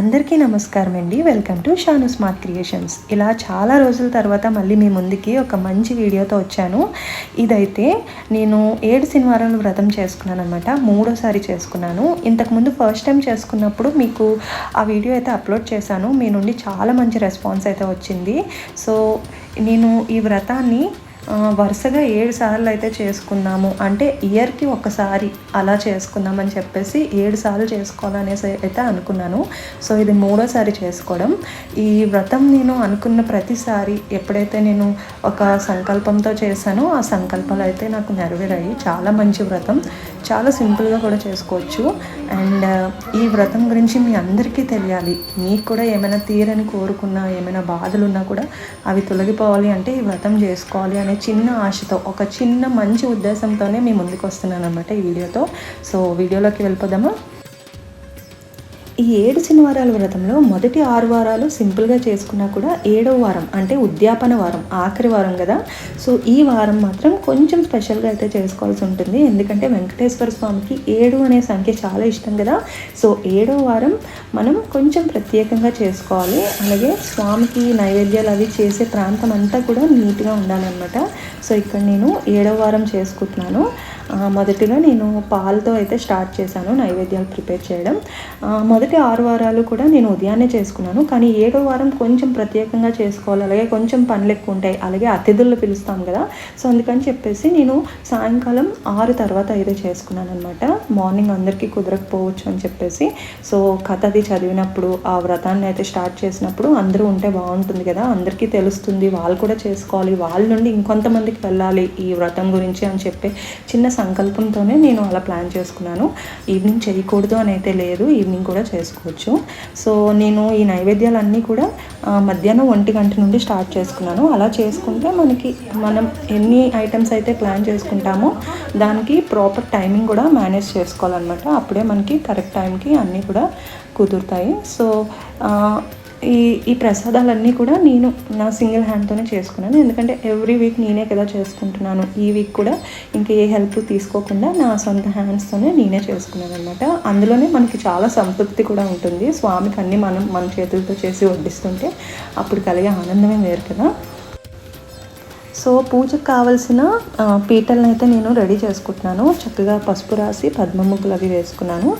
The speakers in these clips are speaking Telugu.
అందరికీ నమస్కారం అండి. Welcome to Shanu smart creations ఇలా చాలా రోజుల తర్వాత మళ్ళీ మీ ముందుకి ఒక మంచి వీడియోతో వచ్చాను. ఇదైతే నేను ఏడు శనివారాలు వ్రతం చేసుకున్నాను అనమాట మూడోసారి చేసుకున్నాను. ఇంతకుముందు ఫస్ట్ టైం చేసుకున్నప్పుడు మీకు ఆ వీడియో అయితే అప్లోడ్ చేశాను. మీ నుండి చాలా మంచి రెస్పాన్స్ అయితే వచ్చింది. సో నేను ఈ వ్రతాన్ని వరుసగా ఏడు సార్లు అయితే చేసుకున్నాము. అంటే ఇయర్కి ఒకసారి అలా చేసుకుందామని చెప్పేసి ఏడు సార్లు చేసుకోవాలనేసి అయితే అనుకున్నాను. సో ఇది మూడోసారి చేసుకోవడం. ఈ వ్రతం నేను అనుకున్న ప్రతిసారి ఎప్పుడైతే నేను ఒక సంకల్పంతో చేశానో ఆ సంకల్పాలు అయితే నాకు నెరవేరాయి. చాలా మంచి వ్రతం. చాలా సింపుల్గా కూడా చేసుకోవచ్చు. అండ్ ఈ వ్రతం గురించి మీ అందరికీ తెలియాలి. మీకు కూడా ఏమైనా తీరని కోరుకున్నా ఏమైనా బాధలు ఉన్నా కూడా అవి తొలగిపోవాలి అంటే ఈ వ్రతం చేసుకోవాలి అనే చిన్న ఆశతో ఒక చిన్న మంచి ఉద్దేశంతోనే మీ ముందుకు వస్తున్నాను అనమాట ఈ వీడియోతో. సో వీడియోలోకి వెళ్ళిపోదామా? ఈ ఏడు శనివారాల వ్రతంలో మొదటి ఆరు వారాలు సింపుల్గా చేసుకున్నా కూడా ఏడవ వారం అంటే ఉద్యాపన వారం ఆఖరి వారం కదా. సో ఈ వారం మాత్రం కొంచెం స్పెషల్గా అయితే చేసుకోవాల్సి ఉంటుంది. ఎందుకంటే వెంకటేశ్వర స్వామికి ఏడు అనే సంఖ్య చాలా ఇష్టం కదా. సో ఏడవ వారం మనం కొంచెం ప్రత్యేకంగా చేసుకోవాలి. అలాగే స్వామికి నైవేద్యాలు అవి చేసే ప్రాంతం అంతా కూడా నీట్గా ఉండాలన్నమాట. సో ఇక్కడ నేను ఏడవ వారం చేసుకుంటున్నాను. మొదటిగా నేను పాలతో అయితే స్టార్ట్ చేశాను నైవేద్యాలు ప్రిపేర్ చేయడం. మొదటి ఆరు వారాలు కూడా నేను ఉదయాన్నే చేసుకున్నాను. కానీ ఏడో వారం కొంచెం ప్రత్యేకంగా చేసుకోవాలి అలాగే కొంచెం పనులు ఎక్కువ ఉంటాయి అలాగే అతిథులు పిలుస్తాం కదా. సో అందుకని చెప్పేసి నేను సాయంకాలం ఆరు తర్వాత అయితే చేసుకున్నాను అనమాట మార్నింగ్ అందరికీ కుదరకపోవచ్చు అని చెప్పేసి. సో కథ అది చదివినప్పుడు ఆ వ్రతాన్ని అయితే స్టార్ట్ చేసినప్పుడు అందరూ ఉంటే బాగుంటుంది కదా. అందరికీ తెలుస్తుంది వాళ్ళు కూడా చేసుకోవాలి. వాళ్ళ నుండి ఇంకొంతమందికి వెళ్ళాలి ఈ వ్రతం గురించి అని చెప్పి చిన్న సంకల్పంతోనే నేను అలా ప్లాన్ చేసుకున్నాను. ఈవినింగ్ చేయకూడదు అని అయితే లేదు ఈవినింగ్ కూడా చేసుకోవచ్చు. సో నేను ఈ నైవేద్యాలన్నీ కూడా మధ్యాహ్నం ఒంటి గంట నుండి స్టార్ట్ చేసుకున్నాను. అలా చేసుకుంటే మనకి మనం ఎన్ని ఐటమ్స్ అయితే ప్లాన్ చేసుకుంటామో దానికి ప్రాపర్ టైమింగ్ కూడా మేనేజ్ చేసుకోవాలన్నమాట. అప్పుడే మనకి కరెక్ట్ టైంకి అన్నీ కూడా కుదురుతాయి. సో ఈ ఈ ప్రసాదాలన్నీ కూడా నేను నా సింగిల్ హ్యాండ్తోనే చేసుకున్నాను. ఎందుకంటే ఎవ్రీ వీక్ నేనే కదా చేసుకుంటున్నాను. ఈ వీక్ కూడా ఇంకా ఏ హెల్ప్ తీసుకోకుండా నా సొంత హ్యాండ్స్తోనే నేనే చేసుకున్నాను అనమాట అందులోనే మనకి చాలా సంతృప్తి కూడా ఉంటుంది. స్వామికి అన్నీ మనం మన చేతులతో చేసి వడ్డిస్తుంటే అప్పుడు కలిగే ఆనందమే వేరు కదా. సో పూజకు కావలసిన పీటలను అయితే నేను రెడీ చేసుకుంటున్నాను. చక్కగా పసుపు రాసి పద్మ ముగ్గులు అవి వేసుకున్నాను.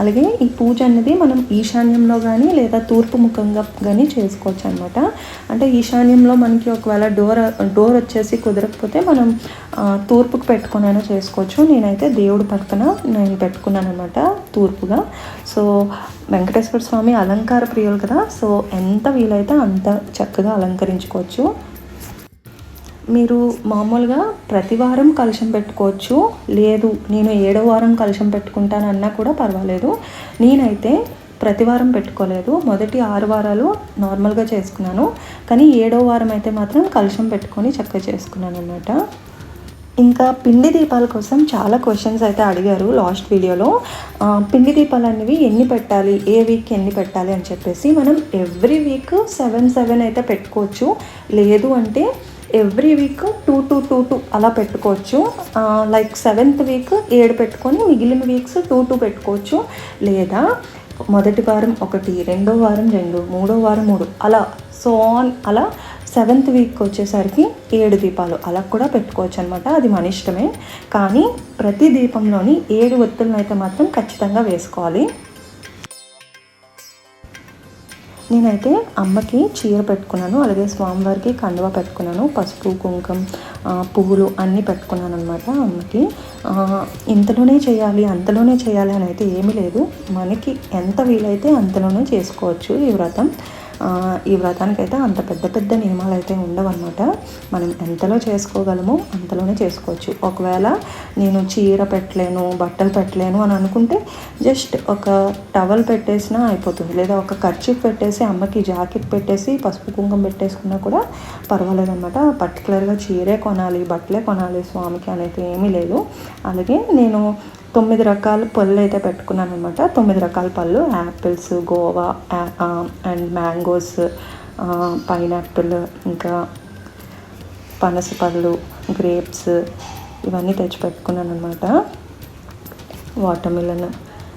అలాగే ఈ పూజ అనేది మనం ఈశాన్యంలో కానీ లేదా తూర్పు ముఖంగా కానీ చేసుకోవచ్చు అనమాట అంటే ఈశాన్యంలో మనకి ఒకవేళ డోర్ డోర్ వచ్చేసి కుదరకపోతే మనం తూర్పుకు పెట్టుకునైనా చేసుకోవచ్చు. నేనైతే దేవుడి పక్కన నేను పెట్టుకున్నాను అనమాట తూర్పుగా. సో వెంకటేశ్వర స్వామి అలంకార ప్రియులు కదా. సో ఎంత వీలైతే అంత చక్కగా అలంకరించుకోవచ్చు. మీరు మామూలుగా ప్రతి వారం కలుషం పెట్టుకోవచ్చు. లేదు నేను ఏడో వారం కలుషం పెట్టుకుంటానన్నా కూడా పర్వాలేదు. నేనైతే ప్రతి వారం పెట్టుకోలేదు. మొదటి ఆరు వారాలు నార్మల్గా చేసుకున్నాను. కానీ ఏడో వారం అయితే మాత్రం కలుషం పెట్టుకొని చక్కగా చేసుకున్నాను అనమాట ఇంకా పిండి దీపాల కోసం చాలా క్వశ్చన్స్ అయితే అడిగారు లాస్ట్ వీడియోలో. పిండి దీపాలు అనేవి ఎన్ని పెట్టాలి? ఏ వీక్ ఎన్ని పెట్టాలి అని చెప్పేసి మనం ఎవ్రీ వీక్ సెవెన్ సెవెన్ అయితే పెట్టుకోవచ్చు. లేదు అంటే every week two two two two అలా పెట్టుకోవచ్చు. లైక్ సెవెంత్ వీక్ ఏడు పెట్టుకొని మిగిలిన వీక్స్ టూ టూ పెట్టుకోవచ్చు. లేదా మొదటి వారం ఒకటి రెండో వారం రెండు మూడో వారం మూడు అలా సో ఆన్ అలా సెవెంత్ వీక్ వచ్చేసరికి ఏడు దీపాలు అలా కూడా పెట్టుకోవచ్చు అనమాట అది మన ఇష్టమే. కానీ ప్రతి దీపంలోని ఏడు ఒత్తులను అయితే మాత్రం ఖచ్చితంగా వేసుకోవాలి. నేనైతే అమ్మకి చీర పెట్టుకున్నాను అలాగే స్వామివారికి కండువ పెట్టుకున్నాను పసుపు కుంకం పువ్వులు అన్నీ పెట్టుకున్నాను అనమాట అమ్మకి. ఇంతలోనే చేయాలి అంతలోనే చేయాలి అని అయితే ఏమీ లేదు. మనకి ఎంత వీలైతే అంతలోనే చేసుకోవచ్చు ఈ వ్రతం. ఈ వ్రతానికి అయితే అంత పెద్ద పెద్ద నియమాలు అయితే ఉండవన్నమాట. మనం ఎంతలో చేసుకోగలమో అంతలోనే చేసుకోవచ్చు. ఒకవేళ నేను చీర పెట్టలేను బట్టలు పెట్టలేను అని అనుకుంటే జస్ట్ ఒక టవల్ పెట్టేసినా అయిపోతుంది. లేదా ఒక ఖర్చీఫ్ పెట్టేసి అమ్మకి జాకెట్ పెట్టేసి పసుపు కుంకుమ పెట్టేసుకున్నా కూడా పర్వాలేదు అనమాట పర్టికులర్గా చీరే కొనాలి బట్టలే కొనాలి స్వామికి అనేది ఏమీ లేదు. అలాగే నేను తొమ్మిది రకాల పళ్ళు అయితే పెట్టుకున్నాను అనమాట తొమ్మిది రకాల పళ్ళు. Apples guava and mangoes pineapple ఇంకా పనస పళ్ళు గ్రేప్స్ ఇవన్నీ తెచ్చి పెట్టుకున్నాను అనమాట వాటర్ మిలన్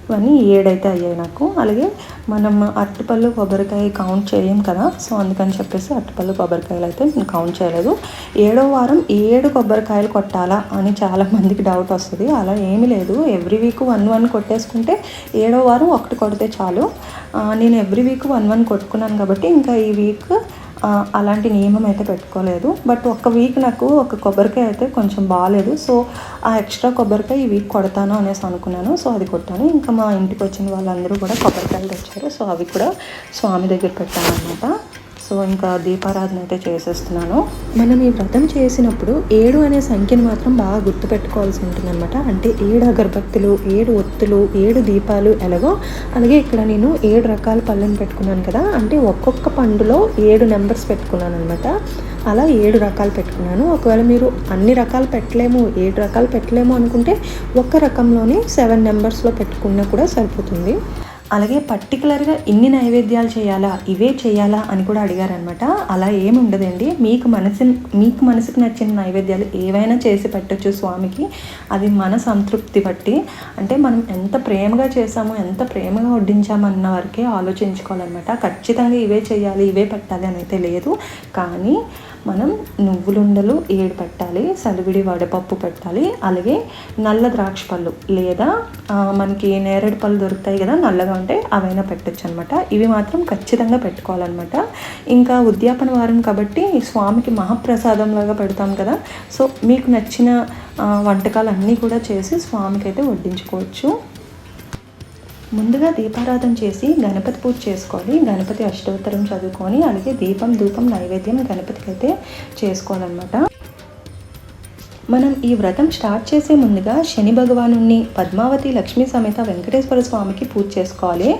ఇవన్నీ ఏడైతే అయ్యాయి నాకు. అలాగే మనం అరటిపళ్ళు కొబ్బరికాయ కౌంట్ చేయం కదా. సో అందుకని చెప్పేసి అరటిపళ్ళు కొబ్బరికాయలు అయితే నేను కౌంట్ చేయలేదు. ఏడో వారం ఏడు కొబ్బరికాయలు కొట్టాలా అని చాలా మందికి డౌట్ వస్తుంది. అలా ఏమీ లేదు. ఎవ్రీ వీక్ వన్ వన్ కొట్టేసుకుంటే ఏడో వారం ఒకటి కొడితే చాలు. నేను ఎవ్రీ వీక్ వన్ వన్ కొట్టుకున్నాను కాబట్టి ఇంకా ఈ వీక్ అలాంటి నియమం అయితే పెట్టుకోలేదు. బట్ ఒక్క వీక్ నాకు ఒక కొబ్బరికాయ అయితే కొంచెం బాగాలేదు సో ఆ ఎక్స్ట్రా కొబ్బరికాయ ఈ వీక్ కొడతాను అనేసి అనుకున్నాను. సో అది కొట్టాను. ఇంకా మా ఇంటికి వచ్చిన వాళ్ళందరూ కూడా కొబ్బరికాయలు తెచ్చారు. సో అవి కూడా స్వామి దగ్గర పెట్టాను అనమాట సో ఇంకా దీపారాధన అయితే చేసేస్తున్నాను. మనం ఈ వ్రతం చేసినప్పుడు ఏడు అనే సంఖ్యను మాత్రం బాగా గుర్తుపెట్టుకోవాల్సి ఉంటుందన్నమాట. అంటే ఏడు అగరబత్తులు ఏడు ఒత్తులు ఏడు దీపాలు ఎలాగో. అలాగే ఇక్కడ నేను ఏడు రకాల పళ్ళని పెట్టుకున్నాను కదా. అంటే ఒక్కొక్క పండులో ఏడు నెంబర్స్ పెట్టుకున్నాను అనమాట అలా ఏడు రకాలు పెట్టుకున్నాను. ఒకవేళ మీరు అన్ని రకాలు పెట్టలేము ఏడు రకాలు పెట్టలేము అనుకుంటే ఒక్క రకంలోనే సెవెన్ నెంబర్స్లో పెట్టుకున్నా కూడా సరిపోతుంది. అలాగే పర్టికులర్గా ఇన్ని నైవేద్యాలు చేయాలా ఇవే చేయాలా అని కూడా అడిగారనమాట అలా ఏమి ఉండదండి. మీకు మనసు మీకు మనసుకు నచ్చిన నైవేద్యాలు ఏవైనా చేసి పెట్టచ్చు స్వామికి. అది మన సంతృప్తి బట్టి. అంటే మనం ఎంత ప్రేమగా చేసామో ఎంత ప్రేమగా వడ్డించామన్న వరకే ఆలోచించుకోవాలన్నమాట. ఖచ్చితంగా ఇవే చేయాలి ఇవే పెట్టాలి అని అయితే లేదు. కానీ మనం నువ్వులుండలు ఏడు పెట్టాలి సలివిడి వడపప్పు పెట్టాలి అలాగే నల్ల ద్రాక్ష పళ్ళు లేదా మనకి నేరేడు పళ్ళు దొరుకుతాయి కదా నల్లగా ఉంటే అవైనా పెట్టచ్చు అనమాట ఇవి మాత్రం ఖచ్చితంగా పెట్టుకోవాలన్నమాట. ఇంకా ఉద్యాపన వారం కాబట్టి స్వామికి మహాప్రసాదం లాగా పెడతాం కదా. సో మీకు నచ్చిన వంటకాలు అన్నీ కూడా చేసి స్వామికి అయితే వడ్డించుకోవచ్చు. ముందుగా దీపారాధన చేసి గణపతి పూజ చేసుకోవాలి. గణపతి అష్టోత్తరం చదువుకొని అలాగే దీపం ధూపం నైవేద్యం గణపతికి అయితే చేసుకోవాలన్నమాట. మనం ఈ వ్రతం స్టార్ట్ చేసే ముందుగా శని భగవాను పద్మావతి లక్ష్మీ సమేత వెంకటేశ్వర స్వామికి పూజ చేసుకోవాలి.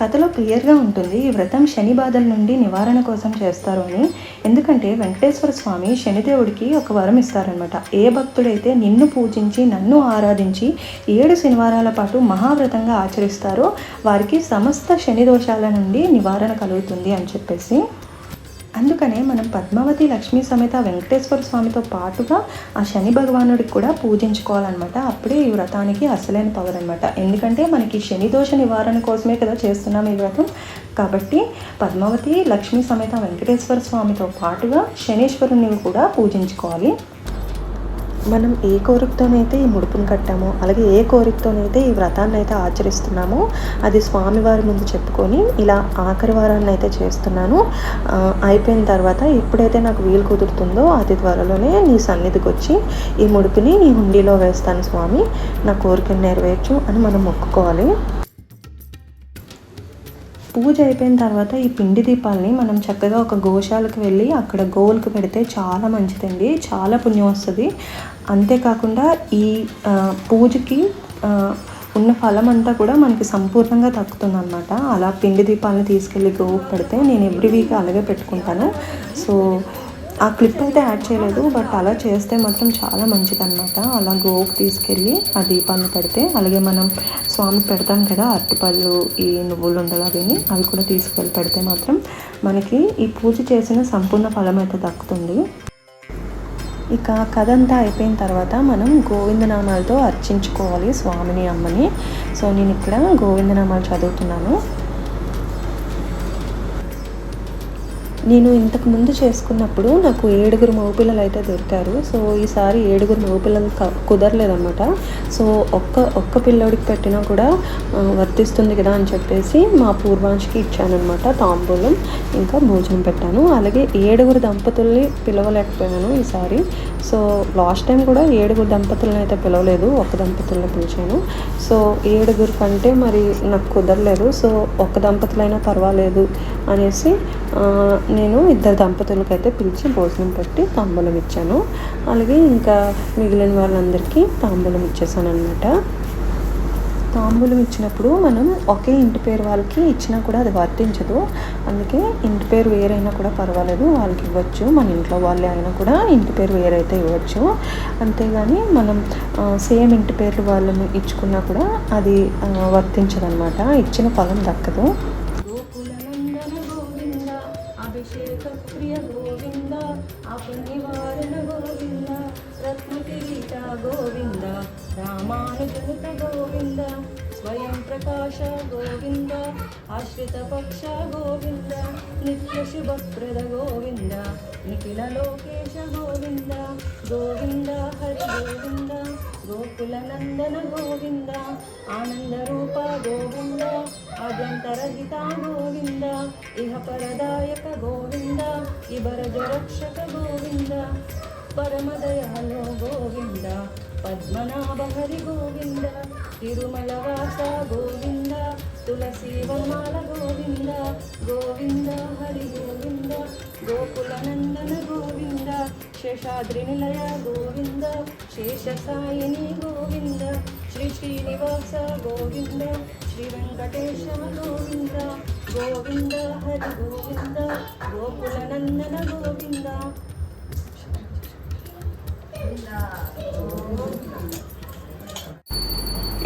కథలో క్లియర్గా ఉంటుంది ఈ వ్రతం శని బాధల నుండి నివారణ కోసం చేస్తారు అని. ఎందుకంటే వెంకటేశ్వర స్వామి శనిదేవుడికి ఒక వరం ఇస్తారనమాట ఏ భక్తుడైతే నిన్ను పూజించి నన్ను ఆరాధించి ఏడు శనివారాల పాటు మహావ్రతంగా ఆచరిస్తారో వారికి సమస్త శని దోషాల నుండి నివారణ కలుగుతుంది అని చెప్పేసి అందుకనే మనం పద్మావతి లక్ష్మీ సమేత వెంకటేశ్వర స్వామితో పాటుగా ఆ శని భగవానుడికి కూడా పూజించుకోవాలన్నమాట. అప్పుడే ఈ వ్రతానికి అసలైన పవర్ అనమాట ఎందుకంటే మనకి శని దోష నివారణ కోసమే కదా చేస్తున్నాం ఈ వ్రతం. కాబట్టి పద్మావతి లక్ష్మీ సమేత వెంకటేశ్వర స్వామితో పాటుగా శనీశ్వరుని కూడా పూజించుకోవాలి. మనం ఏ కోరికతోనైతే ఈ ముడుపును కట్టామో అలాగే ఏ కోరికతోనైతే ఈ వ్రతాన్ని అయితే ఆచరిస్తున్నామో అది స్వామివారి ముందు చెప్పుకొని ఇలా ఆఖరి వారాన్ని అయితే చేస్తున్నాను అయిపోయిన తర్వాత ఎప్పుడైతే నాకు వీలు కుదురుతుందో అతి త్వరలోనే నీ సన్నిధికి వచ్చి ఈ ముడుపుని నీ హుండీలో వేస్తాను స్వామి. నా కోరికను నెరవేర్చు అని మనం మొక్కుకోవాలి. పూజ అయిపోయిన తర్వాత ఈ పిండి దీపాలని మనం చక్కగా ఒక గోశాలకు వెళ్ళి అక్కడ గోవులకు పెడితే చాలా మంచిదండి. చాలా పుణ్యం వస్తుంది. అంతేకాకుండా ఈ పూజకి ఉన్న ఫలం అంతా కూడా మనకి సంపూర్ణంగా తక్కుతుంది అనమాట అలా పిండి దీపాలను తీసుకెళ్ళి గోవుకు పెడితే నేను ఎవ్రీ వీక్ అలాగే పెట్టుకుంటాను. సో ఆ క్లిప్ అయితే యాడ్ చేయలేదు బట్ అలా చేస్తే మాత్రం చాలా మంచిదన్నమాట. అలా గోవుకు తీసుకెళ్ళి ఆ దీపాన్ని పెడితే అలాగే మనం స్వామి పెడతాం కదా అరటిపళ్ళు ఈ నువ్వులు ఉండలు అవిని అవి కూడా తీసుకెళ్ళి పెడితే మాత్రం మనకి ఈ పూజ చేసిన సంపూర్ణ ఫలం అయితే దక్కుతుంది. ఇక కథ అంతా అయిపోయిన తర్వాత మనం గోవిందనామాలతో అర్చించుకోవాలి స్వామిని అమ్మని. సో నేను ఇక్కడ గోవిందనామాలు చదువుతున్నాను. నేను ఇంతకు ముందు చేసుకున్నప్పుడు నాకు ఏడుగురు మగపిల్లలు అయితే దొరికారు. సో ఈసారి ఏడుగురు మగపిల్లలు కుదరలేదన్నమాట. సో ఒక్క ఒక్క పిల్లోడికి పెట్టినా కూడా వర్తిస్తుంది కదా అని చెప్పేసి మా పూర్వాంశకి ఇచ్చానమాట తాంబూలం. ఇంకా భోజనం పెట్టాను. అలాగే ఏడుగురు దంపతుల్ని పిలవలేకపోయాను ఈసారి. సో లాస్ట్ టైం కూడా ఏడుగురు దంపతులను అయితే పిలవలేదు. ఒక దంపతులను పిలిచాను. సో ఏడుగురు కంటే మరి నాకు కుదరలేదు. సో ఒక దంపతులైనా పర్వాలేదు అనేసి నేను ఇద్దరు దంపతులకైతే అయితే పిలిచి భోజనం పెట్టి తాంబూలం ఇచ్చాను. అలాగే ఇంకా మిగిలిన వాళ్ళందరికీ తాంబూలం ఇచ్చేసాను అనమాట తాంబూలం ఇచ్చినప్పుడు మనం ఒకే ఇంటి పేరు వాళ్ళకి ఇచ్చినా కూడా అది వర్తించదు. అందుకే ఇంటి పేరు వేరైనా కూడా పర్వాలేదు వాళ్ళకి ఇవ్వచ్చు. మన ఇంట్లో వాళ్ళే అయినా కూడా ఇంటి పేరు వేరైతే ఇవ్వచ్చు. అంతేగాని మనం సేమ్ ఇంటి పేర్లు వాళ్ళని ఇచ్చుకున్నా కూడా అది వర్తించదనమాట ఇచ్చిన ఫలం దక్కదు. అపనివారణ గోవింద రత్న కిరీట గోవింద రామాయ గోవింద స్వయం ప్రకాశ గోవింద ఆశ్రిత పక్ష గోవింద నిత్య శుభప్రద గోవింద నిఖిల లోకేశ గోవింద గోవింద హరి గోవింద గోకుల నందన గోవింద ఆనంద రూప గోవింద ఆద్యంతరహిత గోవింద ఇహ పరదాయక గోవింద ఇబరజ రక్షక గోవింద పరమదయాలో గోవింద పద్మనాభ హరి గోవింద తిరుమల వాస గోవింద తులసి వనమాల గోవింద గోవింద హరి గోవింద గోకుల నందన గోవింద శేషాద్రి నిలయ గోవింద శ్రీనివాస గోవింద శ్రీ వెంకటేశ గోవింద గోవింద హరి గోవింద గోకుల నందన గోవింద.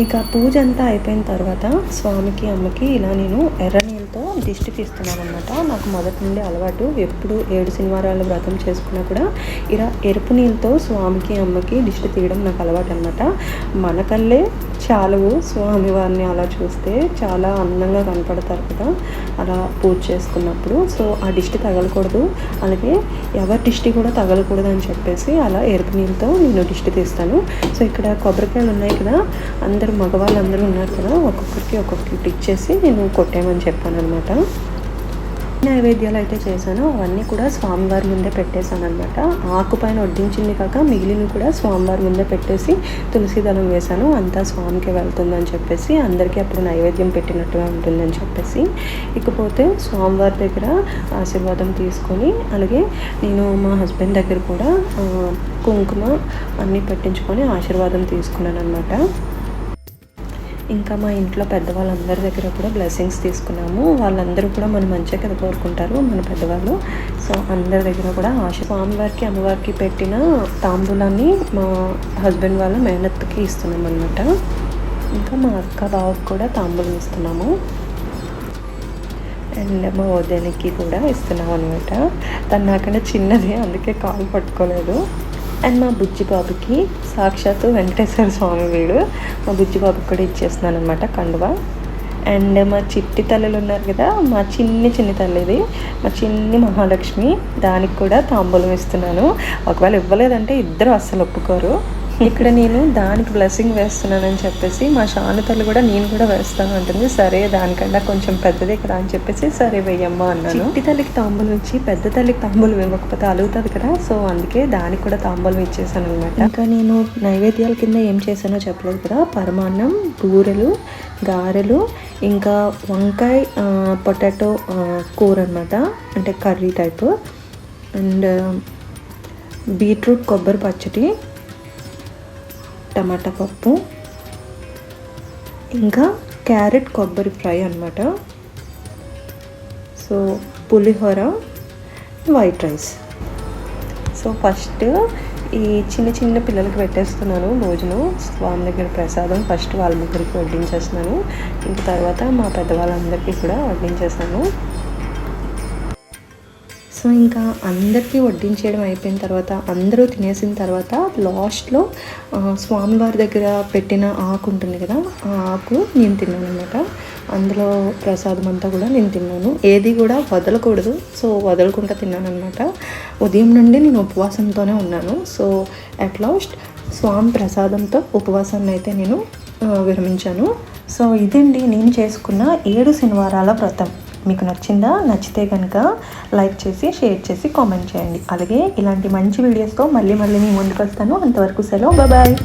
ఇక పూజ అంతా అయిపోయిన తర్వాత స్వామికి అమ్మకి ఇలా నేను ఎర్ర నీళ్ళతో దిష్టి తీస్తున్నాను అనమాట నాకు మొదటి నుండి అలవాటు. ఎప్పుడు ఏడు శనివారాలు వ్రతం చేసుకున్నా కూడా ఇలా ఎరుపు నీళ్ళతో స్వామికి అమ్మకి దిష్టి తీయడం నాకు అలవాటు అనమాట మన కళ్ళే చాలవు స్వామివారిని అలా చూస్తే చాలా అందంగా కనపడతారు కదా అలా పూజ చేసుకున్నప్పుడు. సో ఆ దిష్టి తగలకూడదు. అలాగే ఎవరి దిష్టి కూడా తగలకూడదు అని చెప్పేసి అలా ఎరుపు నీళ్ళతో నేను దిష్టి తీస్తాను. సో ఇక్కడ కొబ్బరికాయలు ఉన్నాయి కదా అందరూ మగవాళ్ళు అందరూ ఉన్నారు కదా ఒక్కొక్కరికి ఒక్కొక్కరికి ఇచ్చేసి నేను కొట్టామని చెప్పాను అనమాట నైవేద్యాలు అయితే చేశాను. అవన్నీ కూడా స్వామివారి ముందే పెట్టేశాను అనమాట ఆకు పైన వడ్డించింది కాక మిగిలిన కూడా స్వామివారి ముందే పెట్టేసి తులసి దళం వేశాను. అంతా స్వామికి వెళ్తుందని చెప్పేసి అందరికీ అప్పుడు నైవేద్యం పెట్టినట్టుగా ఉంటుందని చెప్పేసి. ఇకపోతే స్వామివారి దగ్గర ఆశీర్వాదం తీసుకొని అలాగే నేను మా హస్బెండ్ దగ్గర కూడా కుంకుమ అన్నీ పెట్టించుకొని ఆశీర్వాదం తీసుకున్నాను అనమాట ఇంకా మా ఇంట్లో పెద్దవాళ్ళందరి దగ్గర కూడా బ్లెస్సింగ్స్ తీసుకున్నాము. వాళ్ళందరూ కూడా మనం మంచిగా కదా కోరుకుంటారు మన పెద్దవాళ్ళు. సో అందరి దగ్గర కూడా ఆశ. స్వామివారికి అమ్మవారికి పెట్టిన తాంబూలాన్ని మా హస్బెండ్ వాళ్ళ మేనత్తుకి ఇస్తున్నాం అనమాట ఇంకా మా అక్క బావకి కూడా తాంబూలం ఇస్తున్నాము. అండ్ మా వదినకి కూడా ఇస్తున్నాం అనమాట తను నాకన్నా చిన్నది అందుకే కాలు పట్టుకోలేదు. అండ్ మా బుజ్జి బాబుకి సాక్షాత్తు వెంకటేశ్వర స్వామి వీడు. మా బుజ్జి బాబుకి కూడా ఇచ్చేస్తున్నాను అనమాట కండువ. అండ్ మా చిట్టి తల్లులు ఉన్నారు కదా మా చిన్ని చిన్ని తల్లిది మా చిన్ని మహాలక్ష్మి దానికి కూడా తాంబూలం ఇస్తున్నాను. ఒకవేళ ఇవ్వలేదంటే ఇద్దరు అస్సలు ఒప్పుకోరు. ఇక్కడ నేను దానికి బ్లెస్సింగ్ వేస్తున్నానని చెప్పేసి మా శాను తల్లి కూడా నేను కూడా వేస్తాను అంటుంది. సరే దానికన్నా కొంచెం పెద్దదే కదా అని చెప్పేసి సరే వెయ్యమ్మా అన్నాను. చిట్టి తల్లికి తాంబూలం ఇచ్చి పెద్ద తల్లికి తాంబూలం ఇవ్వకపోతే అలుగుతుంది కదా. సో అందుకే దానికి కూడా తాంబూలం ఇచ్చేసాను అనమాట ఇంకా నేను నైవేద్యాల కింద ఏం చేశానో చెప్పలేదు కదా. పరమాన్నం బూరెలు గారెలు ఇంకా వంకాయ పొటాటో కూర అనమాట అంటే కర్రీ టైపు. అండ్ బీట్రూట్ కొబ్బరి పచ్చడి టమాటా పప్పు ఇంకా క్యారెట్ కొబ్బరి ఫ్రై అనమాట so pulihora white rice. So first ఈ చిన్న చిన్న పిల్లలకి పెట్టేస్తున్నాను భోజనం. స్వామి దగ్గర ప్రసాదం ఫస్ట్ వాళ్ళ ముగ్గురికి వడ్డించేస్తున్నాను. ఇంక తర్వాత మా పెద్దవాళ్ళందరికీ కూడా వడ్డించేస్తాను. సో ఇంకా అందరికీ వడ్డించేయడం అయిపోయిన తర్వాత అందరూ తినేసిన తర్వాత లాస్ట్లో స్వామివారి దగ్గర పెట్టిన ఆకు ఉంటుంది కదా ఆ ఆకు నేను తిన్నాను అనమాట అందులో ప్రసాదం అంతా కూడా నేను తిన్నాను. ఏది కూడా వదలకూడదు. సో వదలకుండా తిన్నాను అనమాట ఉదయం నుండి నేను ఉపవాసంతోనే ఉన్నాను. సో అట్ లాస్ట్ స్వామి ప్రసాదంతో ఉపవాసాన్ని అయితే నేను విరమించాను. సో ఇదండి నేను చేసుకున్న ఏడు శనివారాల వ్రతం. మీకు నచ్చిందా నచ్చితే కనుక లైక్ చేసి షేర్ చేసి కామెంట్ చేయండి. అలాగే ఇలాంటి మంచి వీడియోస్తో మళ్ళీ మళ్ళీ మీ ముందుకు వస్తాను అంతవరకు సెలవు. బాయ్.